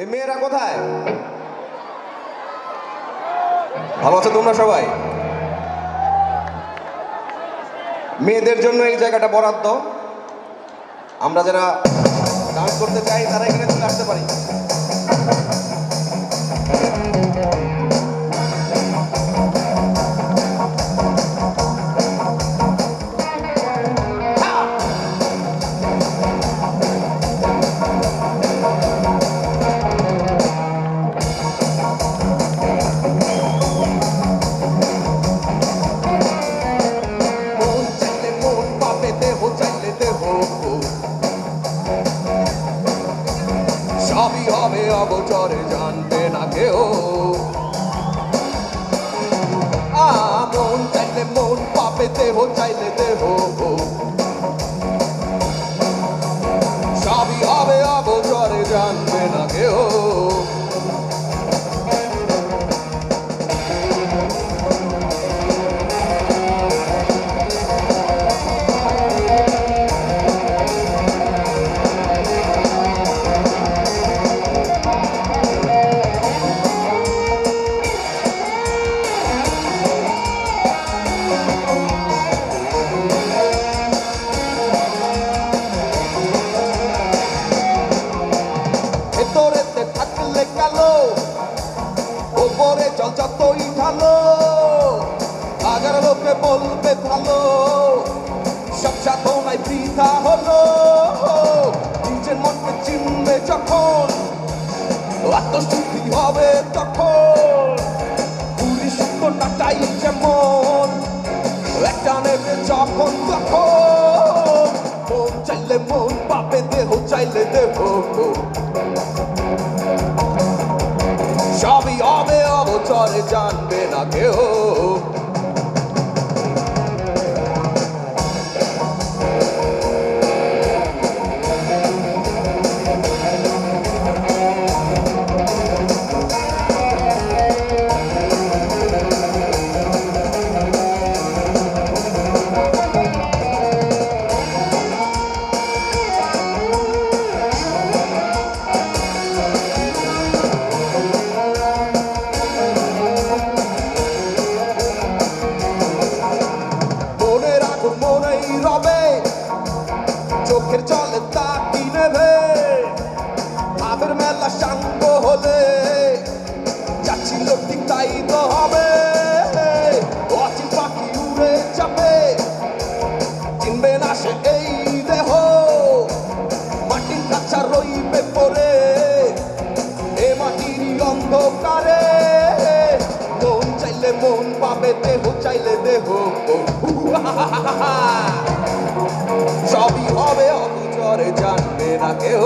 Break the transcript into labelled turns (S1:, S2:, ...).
S1: এই মেয়েরা কোথায়? ভালো আছো তোমরা সবাই? মেয়েদের জন্য এই জায়গাটা বরাদ্দ। আমরা যারা ডান্স করতে চাই, তারা এখানে চলে আসতে পারি। সবই হবে অবচরে জানবে না কেউ। মন চাইলে মন পাপে দেহ চাইলে দেহ ভেতরেতে থাকলে কালো, ওপরে জল যতই ঢালো হাজার লোকে বলবে ভালো। সব সাধনায় বৃথা হলো, নিজের মনকে চিনবে যখন, আত্মশুদ্ধি হবে তখন। পুলিশ নাটাই যেমন, একটা নেবে যখন তখন। মন চাইলে মন পাবে, দেহ চাইলে দেহ। অবচরে জানবে না কেউ। পাবে দেহ চাইলে দেহ সবই হবে অগুচরে জানবে না কেউ